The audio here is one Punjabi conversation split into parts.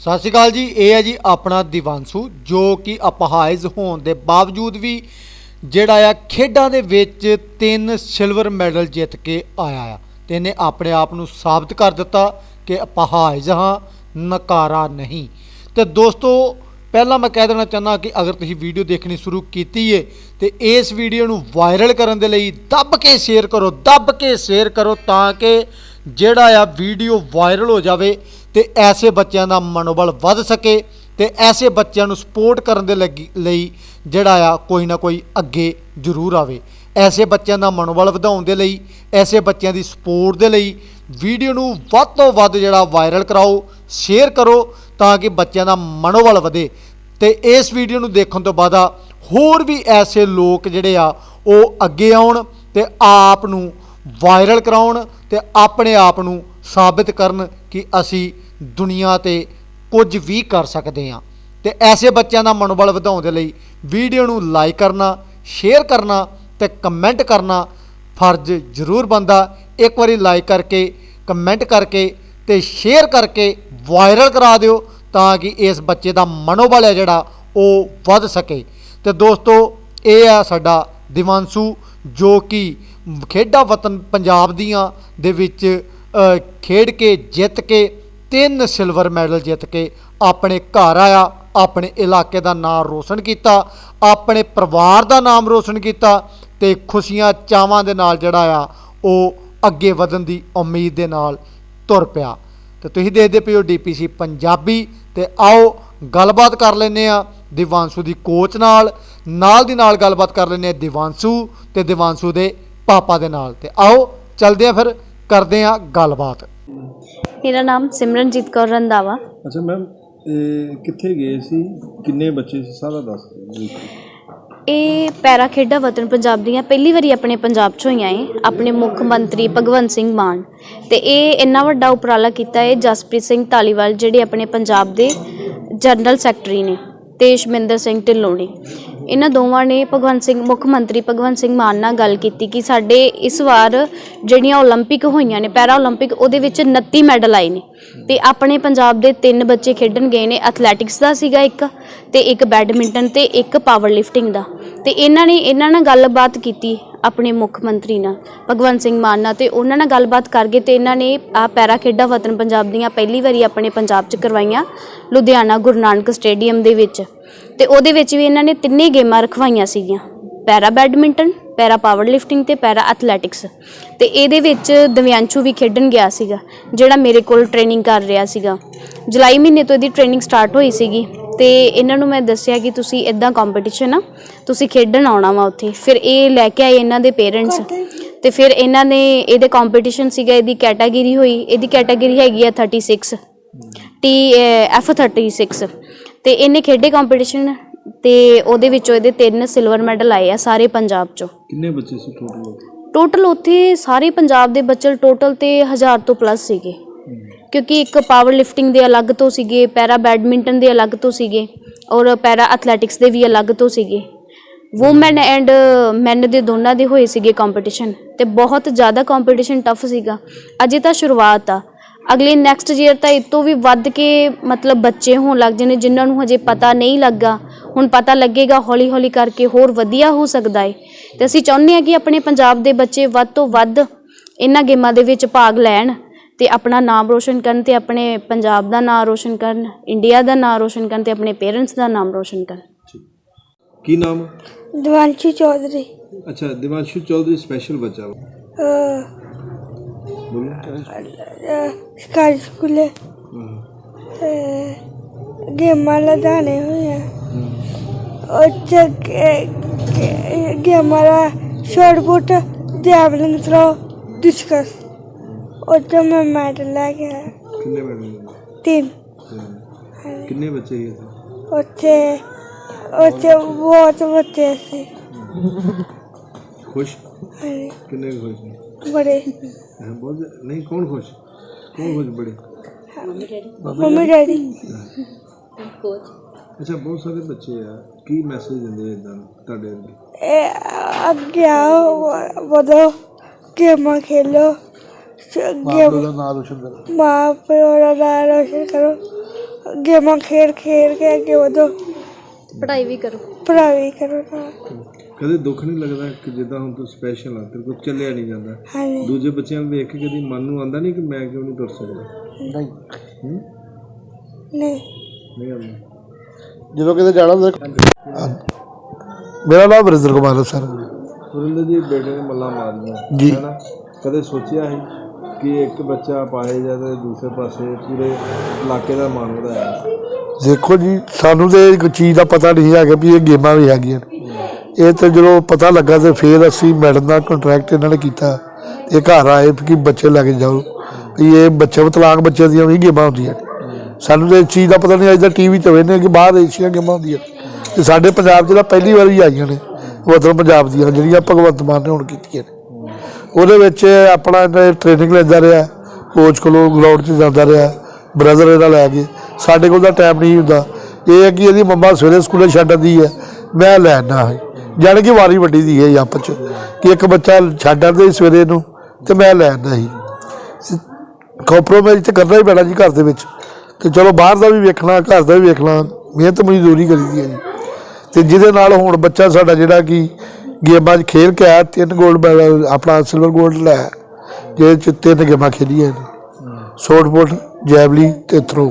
ਸਤਿ ਸ਼੍ਰੀ ਅਕਾਲ ਜੀ, ਇਹ ਹੈ ਜੀ ਆਪਣਾ ਦਿਵਾਂਸੂ, ਜੋ ਕਿ ਅਪਹਾਇਜ਼ ਹੋਣ ਦੇ ਬਾਵਜੂਦ ਵੀ ਜਿਹੜਾ ਆ ਖੇਡਾਂ ਦੇ ਵਿੱਚ ਤਿੰਨ ਸਿਲਵਰ ਮੈਡਲ ਜਿੱਤ ਕੇ ਆਇਆ ਆ। ਤੇ ਇਹਨੇ ਆਪਣੇ ਆਪ ਨੂੰ ਸਾਬਤ ਕਰ ਦਿੱਤਾ ਕਿ ਅਪਹਾਇਜ਼ ਹਾਂ, ਨਕਾਰਾ ਨਹੀਂ। ਤੇ ਦੋਸਤੋ, ਪਹਿਲਾਂ ਮੈਂ ਕਹਿ ਦੇਣਾ ਚਾਹੁੰਦਾ ਕਿ ਅਗਰ ਤੁਸੀਂ ਵੀਡੀਓ ਦੇਖਣੀ ਸ਼ੁਰੂ ਕੀਤੀ ਏ, ਤੇ ਇਸ ਵੀਡੀਓ ਨੂੰ ਵਾਇਰਲ ਕਰਨ ਦੇ ਲਈ ਦੱਬ ਕੇ ਸ਼ੇਅਰ ਕਰੋ, ਦੱਬ ਕੇ ਸ਼ੇਅਰ ਕਰੋ ਤਾਂ ਕਿ ਜਿਹੜਾ ਆ ਵੀਡੀਓ ਵਾਇਰਲ ਹੋ ਜਾਵੇ। ਤੇ ਐਸੇ ਬੱਚਿਆਂ ਦਾ ਮਨੋਬਲ ਵੱਧ ਸਕੇ ਤੇ ਐਸੇ ਬੱਚਿਆਂ ਨੂੰ ਸਪੋਰਟ ਕਰਨ ਦੇ ਲੱਗੀ- ਲਈ ਜਿਹੜਾ ਆ ਕੋਈ ਨਾ ਕੋਈ ਅੱਗੇ ਜ਼ਰੂਰ ਆਵੇ। ਐਸੇ ਬੱਚਿਆਂ ਦਾ ਮਨੋਬਲ ਵਧਾਉਣ ਦੇ ਲਈ, ਐਸੇ ਬੱਚਿਆਂ ਦੀ ਸਪੋਰਟ ਦੇ ਲਈ ਵੀਡੀਓ ਨੂੰ ਵੱਧ ਤੋਂ ਵੱਧ ਜਿਹੜਾ ਵਾਇਰਲ ਕਰਾਓ ਸ਼ੇਅਰ ਕਰੋ ਤਾਂ ਕਿ ਬੱਚਿਆਂ ਦਾ ਮਨੋਬਲ ਵਧੇ। ਤੇ ਇਸ ਵੀਡੀਓ ਨੂੰ ਦੇਖਣ ਤੋਂ ਬਾਅਦ ਹੋਰ ਵੀ ਐਸੇ ਲੋਕ ਜਿਹੜੇ ਆ ਉਹ ਅੱਗੇ ਆਉਣ ਤੇ ਆਪ ਨੂੰ ਵਾਇਰਲ ਕਰਾਉਣ ਤੇ ਆਪਣੇ ਆਪ ਨੂੰ ਸਾਬਿਤ ਕਰਨ ਕਿ ਅਸੀਂ ਦੁਨੀਆ ਤੇ ਕੁਝ ਵੀ ਕਰ ਸਕਦੇ ਹਾਂ। ਤੇ ਐਸੇ ਬੱਚਿਆਂ ਦਾ ਮਨੋਬਲ ਵਧਾਉਣ ਦੇ ਲਈ ਵੀਡੀਓ ਨੂੰ ਲਾਈਕ ਕਰਨਾ, ਸ਼ੇਅਰ ਕਰਨਾ ਤੇ ਕਮੈਂਟ ਕਰਨਾ ਫਰਜ਼ ਜ਼ਰੂਰ ਬੰਦਾ ਇੱਕ ਵਾਰੀ ਲਾਈਕ ਕਰਕੇ, ਕਮੈਂਟ ਕਰਕੇ ਤੇ ਸ਼ੇਅਰ ਕਰਕੇ ਵਾਇਰਲ ਕਰਾ ਦਿਓ ਤਾਂ ਕਿ ਇਸ ਬੱਚੇ ਦਾ ਮਨੋਬਲ ਹੈ ਜਿਹੜਾ ਉਹ ਵੱਧ ਸਕੇ। ਤੇ ਦੋਸਤੋ, ਇਹ ਆ ਸਾਡਾ ਦਿਵਾਂਸੂ ਜੋ ਕਿ ਖੇਡਾਂ ਵਤਨ ਪੰਜਾਬ ਦੀਆਂ ਦੇ ਵਿੱਚ ਖੇਡ ਕੇ, ਜਿੱਤ ਕੇ, ਤਿੰਨ ਸਿਲਵਰ ਮੈਡਲ ਜਿੱਤ ਕੇ ਆਪਣੇ ਘਰ ਆਇਆ, ਆਪਣੇ ਇਲਾਕੇ ਦਾ ਨਾਮ ਰੋਸ਼ਨ ਕੀਤਾ, ਆਪਣੇ ਪਰਿਵਾਰ ਦਾ ਨਾਮ ਰੋਸ਼ਨ ਕੀਤਾ ਤੇ ਖੁਸ਼ੀਆਂ ਚਾਵਾਂ ਦੇ ਨਾਲ ਜਿਹੜਾ ਆ, ਉਹ ਅੱਗੇ ਵਧਣ ਦੀ ਉਮੀਦ ਦੇ ਨਾਲ ਤੁਰ ਪਿਆ। ਤੇ ਤੁਸੀਂ ਦੇਖਦੇ ਪਏ ਹੋ ਡੀਪੀਸੀ ਪੰਜਾਬੀ ਤੇ ਆਓ ਗੱਲਬਾਤ ਕਰ ਲੈਨੇ ਆ ਦਿਵਾਂਸੂ ਦੀ ਕੋਚ ਨਾਲ ਨਾਲ ਦੀ ਨਾਲ ਗੱਲਬਾਤ ਕਰ ਲੈਨੇ ਆ ਦਿਵਾਂਸੂ ਤੇ ਦਿਵਾਂਸੂ ਦੇ ਪਾਪਾ ਦੇ ਨਾਲ। ਤੇ ਆਓ ਚਲਦੇ ਆ ਫਿਰ ਕਰਦੇ ਆ ਗੱਲਬਾਤ। ਮੇਰਾ ਨਾਮ ਸਿਮਰਨਜੀਤ ਕੌਰ ਰੰਦਾਵਾ ਅੱਛਾ ਮੈਮ ਇਹ ਕਿੱਥੇ ਗਏ ਸੀ? ਕਿੰਨੇ ਬੱਚੇ ਸੀ? ਸਾਰਾ ਦੱਸ ਦਿਓ ਇਹ ਪੈਰਾ ਖੇਡਾਂ ਵਤਨ ਪੰਜਾਬ ਦੀਆਂ ਪਹਿਲੀ ਵਾਰੀ ਆਪਣੇ ਪੰਜਾਬ 'ਚ ਹੋਈਆਂ ਏ ਆਪਣੇ ਮੁੱਖ ਮੰਤਰੀ ਭਗਵੰਤ ਸਿੰਘ ਮਾਨ। ਤੇ ਇਹ ਇੰਨਾ ਵੱਡਾ ਉਪਰਾਲਾ ਕੀਤਾ ਹੈ ਜਸਪ੍ਰੀਤ ਸਿੰਘ ਧਾਲੀਵਾਲ ਜਿਹੜੇ ਆਪਣੇ ਪੰਜਾਬ ਦੇ ਜਨਰਲ ਸੈਕਟਰੀ ਨੇ। ਤੇ ਸ਼ਮਿੰਦਰ ਸਿੰਘ ਢਿੱਲੋਂ ਨੇ ਇਹਨਾਂ ਦੋਵਾਂ ਨੇ ਭਗਵੰਤ ਸਿੰਘ ਮੁੱਖ ਮੰਤਰੀ ਭਗਵੰਤ ਸਿੰਘ ਮਾਨ ਨਾਲ ਗੱਲ ਕੀਤੀ ਕਿ ਸਾਡੇ ਇਸ ਵਾਰ ਜਿਹੜੀਆਂ 올림픽 ਹੋਈਆਂ ਨੇ ਪੈਰਾ 올림픽 ਉਹਦੇ ਵਿੱਚ 29 ਮੈਡਲ ਆਏ ਨੇ ਤੇ ਆਪਣੇ ਪੰਜਾਬ ਦੇ ਤਿੰਨ ਬੱਚੇ ਖੇਡਣ ਗਏ ਨੇ ਐਥਲੈਟਿਕਸ ਦਾ ਸੀਗਾ ਇੱਕ ਤੇ ਇੱਕ ਬੈਡਮਿੰਟਨ ਤੇ ਇੱਕ ਪਾਵਰ ਲਿਫਟਿੰਗ ਦਾ ਤੇ ਇਹਨਾਂ ਨੇ, ਇਹਨਾਂ ਨਾਲ ਗੱਲਬਾਤ ਕੀਤੀ ਆਪਣੇ ਮੁੱਖ ਮੰਤਰੀ ਨਾਲ, ਭਗਵੰਤ ਸਿੰਘ ਮਾਨ ਨਾਲ, ਤੇ ਉਹਨਾਂ ਨਾਲ ਗੱਲਬਾਤ ਕਰਕੇ ਤੇ ਇਹਨਾਂ ਨੇ ਆ ਪੈਰਾ ਖੇਡਾਂ ਵਤਨ ਪੰਜਾਬ ਦੀਆਂ ਪਹਿਲੀ ਵਾਰੀ ਆਪਣੇ ਪੰਜਾਬ 'ਚ ਕਰਵਾਈਆਂ, ਲੁਧਿਆਣਾ ਗੁਰੂ ਨਾਨਕ ਸਟੇਡੀਅਮ ਦੇ ਵਿੱਚ। ਤੇ ਉਹਦੇ ਵਿੱਚ ਵੀ ਇਹਨਾਂ ਨੇ ਤਿੰਨੇ ਗੇਮਾਂ ਰਖਵਾਈਆਂ ਸੀਗੀਆਂ, para badminton, para power lifting ਤੇ ਪੈਰਾ ਐਥਲੈਟਿਕਸ। ਤੇ ਇਹਦੇ ਵਿੱਚ ਦਿਵਿਆਂਸ਼ੂ ਵੀ ਖੇਡਣ ਗਿਆ ਸੀਗਾ, ਜਿਹੜਾ ਮੇਰੇ ਕੋਲ ਟ੍ਰੇਨਿੰਗ ਕਰ ਰਿਹਾ ਸੀਗਾ। ਜੁਲਾਈ ਮਹੀਨੇ ਤੋਂ ਇਹਦੀ ਟ੍ਰੇਨਿੰਗ ਸਟਾਰਟ ਹੋਈ ਸੀਗੀ। ਤੇ ਇਹਨਾਂ ਨੂੰ ਮੈਂ ਦੱਸਿਆ ਕਿ ਤੁਸੀਂ ਇਦਾਂ ਕੰਪੀਟੀਸ਼ਨ ਆ ਤੁਸੀਂ ਖੇਡਣ ਆਉਣਾ ਵਾ ਉੱਥੇ। ਫਿਰ ਇਹ ਲੈ ਕੇ ਆਏ ਇਹਨਾਂ ਦੇ ਪੇਰੈਂਟਸ ਤੇ ਫਿਰ ਇਹਨਾਂ ਨੇ ਇਹਦੇ ਕੰਪੀਟੀਸ਼ਨ ਸੀਗਾ ਇਹਦੀ ਕੈਟਾਗਰੀ ਹੋਈ। ਇਹਦੀ ਕੈਟਾਗਰੀ ਹੈਗੀ ਆ 36 ਟੀ ਐਫ 36 ਤੇ ਇਹਨੇ ਖੇਡੇ ਕੰਪੀਟੀਸ਼ਨ ਤੇ ਉਹਦੇ ਵਿੱਚੋਂ ਇਹਦੇ ਤਿੰਨ ਸਿਲਵਰ ਮੈਡਲ ਆਏ ਆ ਸਾਰੇ ਪੰਜਾਬ ਚੋਂ। ਕਿੰਨੇ ਬੱਚੇ ਸੀ ਟੋਟਲ ਟੋਟਲ ਉੱਥੇ ਸਾਰੇ ਪੰਜਾਬ ਦੇ ਬੱਚੇ ਟੋਟਲ ਤੇ 1000 ਤੋਂ ਪਲੱਸ ਸੀਗੇ। ਕਿਉਂਕਿ ਇੱਕ ਪਾਵਰ ਲਿਫਟਿੰਗ ਦੇ ਅਲੱਗ ਤੋਂ ਸੀਗੇ, ਪੈਰਾ ਬੈਡਮਿੰਟਨ ਦੇ ਅਲੱਗ ਤੋਂ ਸੀਗੇ ਔਰ ਪੈਰਾ ਐਥਲੈਟਿਕਸ ਦੇ ਵੀ ਅਲੱਗ ਤੋਂ ਸੀਗੇ। ਔਮਨ ਐਂਡ ਮੈਨ ਦੇ ਦੋਨਾਂ ਦੇ ਹੋਏ ਸੀਗੇ ਕੰਪੀਟੀਸ਼ਨ ਤੇ ਬਹੁਤ ਜ਼ਿਆਦਾ ਕੰਪੀਟੀਸ਼ਨ ਟਫ ਸੀਗਾ। ਅਜੇ ਤਾਂ ਸ਼ੁਰੂਆਤ ਆ। ਅਗਲੇ ਨੈਕਸਟ ਈਅਰ ਤਾਂ ਇਹ ਤੋਂ ਵੀ ਵੱਧ ਕੇ ਮਤਲਬ ਬੱਚੇ ਹੋਣ ਲੱਗ ਜਾਣੇ ਜਿਨ੍ਹਾਂ ਨੂੰ ਹਜੇ ਪਤਾ ਨਹੀਂ ਲੱਗਾ। ਹੁਣ ਪਤਾ ਲੱਗੇਗਾ ਹੌਲੀ ਹੌਲੀ ਕਰਕੇ ਹੋਰ ਵਧੀਆ ਹੋ ਸਕਦਾ ਏ। ਤੇ ਅਸੀਂ ਚਾਹੁੰਦੇ ਹਾਂ ਕਿ ਆਪਣੇ ਪੰਜਾਬ ਦੇ ਬੱਚੇ ਵੱਧ ਤੋਂ ਵੱਧ ਇਹਨਾਂ ਗੇਮਾਂ ਦੇ ਵਿੱਚ ਭਾਗ ਲੈਣ। ਤੇ ਆਪਣਾ ਨਾਮ ਰੋਸ਼ਨ ਕਰਨ ਤੇ ਆਪਣੇ ਪੰਜਾਬ ਦਾ ਨਾਮ ਰੋਸ਼ਨ ਕਰਨ ਇੰਡੀਆ ਦਾ ਨਾਮ ਰੋਸ਼ਨ ਕਰਨ ਤੇ ਆਪਣੇ ਪੇਰੈਂਟਸ ਦਾ ਨਾਮ ਰੋਸ਼ਨ ਕਰਨ। ਕੀ ਨਾਮ? ਦਿਵਾਂਸ਼ੀ ਚੌਧਰੀ। ਅੱਛਾ ਦਿਵਾਂਸ਼ੂ ਚੌਧਰੀ ਸਪੈਸ਼ਲ ਬੱਚਾ ਵਾ। ਅਹ, ਬੋਲੋ। ਅਹ, ਸਰਕਾਰੀ ਸਕੂਲੇ ਹਾਂ। ਅਹ, ਗੇਮਾਂ ਲਗਾਣੇ ਹੋਏ ਆ ਗੇ- ਗੇ- ਗੇਮਾਂ ਦਾ shot put javelin throw discus ਉੱਥੇ ਮੈਂ ਮੈਡਲ ਲੈ ਕੇ ਆਇਆ। ਕਿੰਨੇ ਮੈਡਲ ਤਿੰਨ। ਕਿੰਨੇ ਬੱਚੇ ਗਏ ਸੀ ਉੱਥੇ? ਉੱਥੇ ਬਹੁਤ ਬੱਚੇ ਸੀ। ਖੁਸ਼? ਹਾਂਜੀ, ਕਿੰਨੇ ਕੁ ਖੁਸ਼ ਨੇ? ਬੜੇ। ਹੈਂ, ਬਹੁਤ ਨਹੀਂ ਕੌਣ ਖੁਸ਼? ਕੌਣ ਖੁਸ਼ ਬੜੇ? Mummy daddy. ਅੱਛਾ ਬਹੁਤ ਸਾਰੇ ਬੱਚੇ ਆ। ਕੀ ਮੈਸੇਜ ਦਿੰਦੇ ਇਦਾਂ ਤੁਹਾਡੇ ਅੱਗੇ ਇਹ ਅੱਗੇ ਆਓ ਵਧੋ ਗੇਮਾਂ ਖੇਲੋ। ਗੇਮ ਦਾ ਨਾਮ ਰੋਸ਼ਨ ਕਰੋ। ਮਾਂ ਪਿਓ ਦਾ ਨਾਮ ਰੋਸ਼ਨ ਕਰੋ। ਗੇਮਾਂ ਖੇਡ ਖੇਡ ਕੇ ਅੱਗੇ ਵਧੋ। ਪੜ੍ਹਾਈ ਵੀ ਕਰੋ। ਪੜ੍ਹਾਈ ਕਰੋ ਨਾਲ ਕਦੇ ਦੁੱਖ ਨਹੀਂ ਲੱਗਦਾ ਕਿ ਜਿੱਦਾਂ ਹੁਣ ਤੂੰ ਸਪੈਸ਼ਲ ਆ ਤੇਰੇ ਕੋਲ ਚੱਲਿਆ ਨਹੀਂ ਜਾਂਦਾ। ਹਾਂਜੀ। ਦੂਜੇ ਬੱਚਿਆਂ ਨੂੰ ਵੇਖ ਕੇ ਕਦੀ ਮਨ ਨੂੰ ਆਂਦਾ ਨਹੀਂ ਕਿ ਮੈਂ ਕਿਉਂ ਨਹੀਂ ਤੁਰ ਸਕਦਾ? ਹੂੰ? ਨਹੀਂ। ਨਹੀਂ ਆਉਂਦਾ। ਜਦੋਂ ਕਿਤੇ ਜਾਣਾ ਹੁੰਦਾ ਮੇਰਾ ਨਾਮ ਵਰਿੰਦਰ ਕੁਮਾਰ ਹੈ ਸਰ। ਸੁਰਿੰਦਰ ਜੀ ਬੇਟੇ ਨੇ ਮੱਲਾ ਮਾਰੀਆਂ। ਜੀ। ਹੈਨਾ ਕਦੇ ਸੋਚਿਆ ਸੀ ਕਿ ਇੱਕ ਬੱਚਾ ਪਾਏ ਜਾ ਤੇ ਦੂਸਰੇ ਪਾਸੇ ਪੂਰੇ ਇਲਾਕੇ ਦਾ ਮਾਣ ਵਧਾਇਆ ਦੇਖੋ ਜੀ, ਸਾਨੂੰ ਤੇ ਇੱਕ ਚੀਜ਼ ਦਾ ਪਤਾ ਨਹੀਂ ਹੈਗਾ ਵੀ ਇਹ ਗੇਮਾਂ ਵੀ ਹੈਗੀਆਂ ਨੇ। ਇਹ ਤਾਂ ਜਦੋਂ ਪਤਾ ਲੱਗਾ ਤੇ ਫਿਰ ਅਸੀਂ ਮੈਡਮ ਦਾ ਕੰਟਰੈਕਟ ਇਹਨਾਂ ਨੇ ਕੀਤਾ। ਇਹ ਘਰ ਆਏ ਕਿ ਬੱਚੇ ਲੈ ਕੇ ਜਾਓ। ਵੀ ਇਹ ਬੱਚੇ ਵਿਕਲਾਂਗ ਬੱਚੇ ਦੀਆਂ ਵੀ ਗੇਮਾਂ ਹੁੰਦੀਆਂ ਨੇ। ਸਾਨੂੰ ਤੇ ਇਸ ਚੀਜ਼ ਦਾ ਪਤਾ ਨਹੀਂ, ਅੱਜ ਦਾ ਟੀਵੀ ਤੇ ਵੇਖਦੇ ਹਾਂ ਕਿ ਬਾਹਰ ਏਸ਼ੀਆ ਗੇਮਾਂ ਹੁੰਦੀਆਂ ਨੇ। ਤੇ ਸਾਡੇ ਪੰਜਾਬ 'ਚ ਤਾਂ ਪਹਿਲੀ ਵਾਰ ਵਾਰੀ ਆਈਆਂ ਨੇ। ਵਤਨ ਪੰਜਾਬ ਦੀਆਂ, ਜਿਹੜੀਆਂ ਭਗਵੰਤ ਮਾਨ ਨੇ ਹੁਣ ਕੀਤੀਆਂ ਨੇ। ਉਹਦੇ ਵਿੱਚ ਆਪਣਾ ਟ੍ਰੇਨਿੰਗ ਲੈਂਦਾ ਰਿਹਾ ਕੋਚ ਕੋਲੋਂ ਗਰਾਊਂਡ 'ਚ ਜਾਂਦਾ ਰਿਹਾ ਬ੍ਰਦਰ ਇਹਦਾ ਲੈ ਕੇ। ਸਾਡੇ ਕੋਲ ਤਾਂ ਟਾਈਮ ਨਹੀਂ ਹੁੰਦਾ। ਇਹ ਹੈ ਕਿ ਇਹਦੀ ਮੰਮਾ ਸਵੇਰੇ ਸਕੂਲੇ ਛੱਡ ਆਉਂਦੀ ਹੈ। ਮੈਂ ਲੈਣਾ ਹੈ। ਜਾਣੀ ਕਿ ਵਾਰੀ ਵੱਡੀ ਦੀ ਹੈ ਆਪਸ 'ਚ ਕਿ ਇੱਕ ਬੱਚਾ ਛੱਡ ਆਉਂਦੇ ਸੀ ਸਵੇਰੇ ਨੂੰ ਤੇ ਮੈਂ ਲੈ ਆਉਂਦਾ ਸੀ। ਕੰਪਰੋਮਾਈਜ਼ ਤੇ ਕਰਨਾ ਹੀ ਪੈਣਾ ਜੀ ਘਰ ਦੇ ਵਿੱਚ। ਤੇ ਚਲੋ ਬਾਹਰ ਦਾ ਵੀ ਵੇਖਣਾ, ਘਰ ਦਾ ਵੀ ਵੇਖਣਾ। ਮਿਹਨਤ ਮਜ਼ਦੂਰੀ ਕਰੀਦੀ ਹੈ ਜੀ। ਤੇ ਜਿਹਦੇ ਨਾਲ ਹੁਣ ਬੱਚਾ ਸਾਡਾ ਜਿਹੜਾ ਕਿ ਗੇਮਾਂ 'ਚ ਖੇਲ ਕੇ ਆਇਆ ਤਿੰਨ ਗੋਲਡ ਮੈਡਲ ਆਪਣਾ ਸਿਲਵਰ ਗੋਲਡ ਲੈ ਜਿਹਦੇ 'ਚ ਤਿੰਨ ਗੇਮਾਂ ਖੇਲੀਆਂ ਨੇ ਸ਼ਾਟ ਪੁੱਟ ਜੈਵਲੀ ਤੇ ਥਰੋ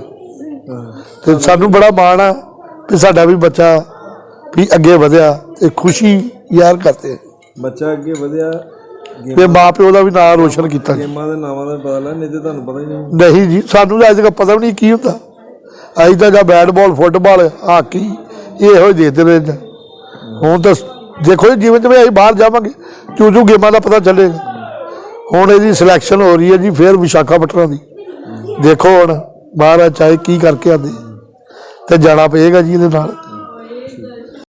ਤੇ ਸਾਨੂੰ ਬੜਾ ਮਾਣ ਆ ਕਿ ਸਾਡਾ ਵੀ ਬੱਚਾ ਵੀ ਅੱਗੇ ਵਧਿਆ ਤੇ ਖੁਸ਼ੀ ਯਾਰ ਕਰਦੇ ਬੱਚਾ ਅੱਗੇ ਵਧਿਆ ਤੇ ਮਾਂ ਪਿਓ ਦਾ ਵੀ ਨਾਮ ਰੋਸ਼ਨ ਕੀਤਾ ਗੇਮਾਂ ਦੇ ਨਾਵਾਂ ਦਾ ਪਤਾ ਲੱਗ ਨਹੀਂ ਤੇ ਤੁਹਾਨੂੰ ਪਤਾ ਹੀ ਨਹੀਂ। ਨਹੀਂ ਜੀ ਸਾਨੂੰ ਤਾਂ ਅੱਜ ਤੱਕ ਪਤਾ ਵੀ ਨਹੀਂ ਕੀ ਹੁੰਦਾ। ਅਸੀਂ ਤਾਂ ਜਾਂ ਬੈਟ ਬਾਲ ਫੁੱਟਬਾਲ ਹਾਕੀ ਇਹੋ ਹੀ ਦੇਖਦੇ ਰਹੇ ਹੁਣ ਤਾਂ ਦੇਖੋ ਜੀ, ਜਿਵੇਂ ਜਿਵੇਂ ਅਸੀਂ ਬਾਹਰ ਜਾਵਾਂਗੇ ਚੂ ਚੂ ਗੇਮਾਂ ਦਾ ਪਤਾ ਚੱਲੇਗਾ ਹੁਣ ਇਹਦੀ ਸਿਲੈਕਸ਼ਨ ਹੋ ਰਹੀ ਹੈ ਜੀ, ਫੇਰ ਵਿਸ਼ਾਖਾਪਟਨਮ ਦੀ। ਦੇਖੋ ਹੁਣ ਬਾਹਰ ਚਾਹੇ ਕੀ ਕਰਕੇ ਆਂਦੇ ਤੇ ਜਾਣਾ ਪਏਗਾ ਜੀ ਇਹਦੇ ਨਾਲ।